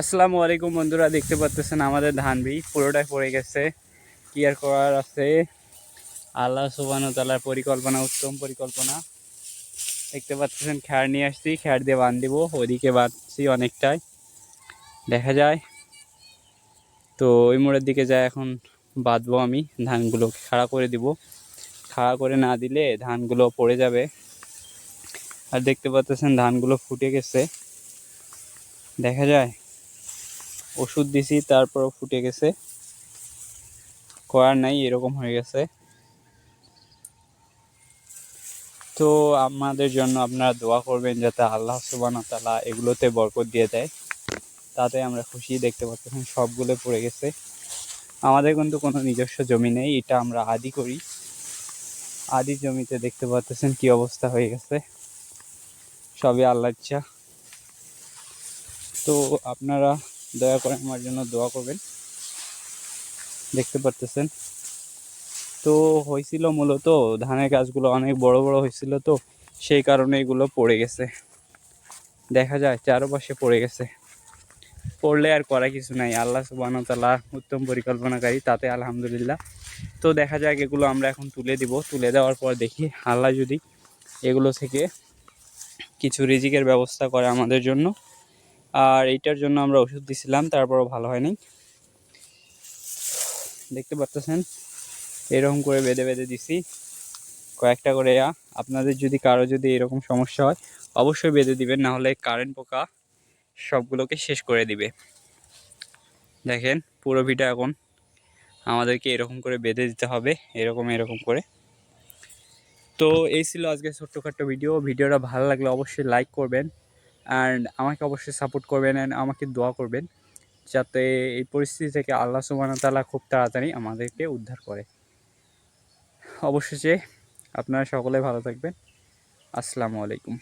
আসসালামু আলাইকুম বন্ধুরা, দেখতে পাচ্ছেন আমাদের ধান বি পুরোটাই পড়ে গেছে। কি আর করার আছে? আল্লাহ সুবানো তালার পরিকল্পনা, উত্তম পরিকল্পনা। দেখতে পাচ্ছেন খ্যার নিয়ে আসছি। খ্যার দিয়ে বাঁধ দিব ওদিকে বাঁধছি অনেকটাই। দেখা যায়। তো ওই মোড়ের দিকে যায় এখন বাঁধবো আমি। ধানগুলো খাড়া করে দিব। খাড়া করে না দিলে ধানগুলো পড়ে যাবে। আর দেখতে পাচ্ছেন ধানগুলো ফুটে গেছে। দেখা যায়। ওষুধ দিছি তারপরও ফুটে গেছে। করার নাই, এরকম হয়ে গেছে। তো আমাদের জন্য আপনারা দোয়া করবেন যাতে আল্লাহ সুবানা তালা এগুলোতে বরকত দিয়ে দেয়। তাতে আমরা খুশি, দেখতে পাচ্ছেন সবগুলো পড়ে গেছে। আমাদের কিন্তু কোনো নিজস্ব জমি নেই, এটা আমরা আদি করি। আদি জমিতে দেখতে পাচ্ছেন কি অবস্থা হয়ে গেছে। সবই আল্লাহ ইচ্ছা। তো আপনারা দয়া করে আমার জন্য দোয়া করবেন। দেখতে পারতেছেন। তো হয়েছিল মূলত ধানের গাছগুলো অনেক বড় বড় হয়েছিল তো, সেই কারণে এগুলো পড়ে গেছে। দেখা যায় চারপাশে পড়ে গেছে। পড়লে আর করা কিছু নাই। আল্লাহ সুবাহতালা উত্তম পরিকল্পনাকারী, তাতে আলহামদুলিল্লাহ। তো দেখা যাক এগুলো আমরা এখন তুলে দিব। তুলে দেওয়ার পর দেখি আল্লাহ যদি এগুলো থেকে কিছু রিজিকের ব্যবস্থা করে আমাদের জন্য। আর এইটার জন্য আমরা ওষুধ দিছিলাম, তারপরও ভালো হয়নি। দেখতে পাচ্ছেন, এরকম করে বেঁধে বেঁধে দিছি। কয়েকটা করে আপনাদের যদি কারও যদি এরকম সমস্যা হয়, অবশ্যই বেঁধে দিবেন, না হলে কারেন্ট পোকা সবগুলোকে শেষ করে দিবে। দেখেন, পুরো ভিটা এখন আমাদেরকে এরকম করে বেঁধে দিতে হবে, এরকম এরকম করে। তো এই ছিল আজকে ছোট্টখাট্ট ভিডিও। ভিডিওটা ভালো লাগলে অবশ্যই লাইক করবেন। অ্যান্ড আমাকে অবশ্যই সাপোর্ট করবেন অ্যান্ড আমাকে দোয়া করবেন যাতে এই পরিস্থিতি থেকে আল্লাহ সুবান তালা খুব তাড়াতাড়ি আমাদেরকে উদ্ধার করে। অবশেষে আপনারা সকলে ভালো থাকবেন। আসসালামু আলাইকুম।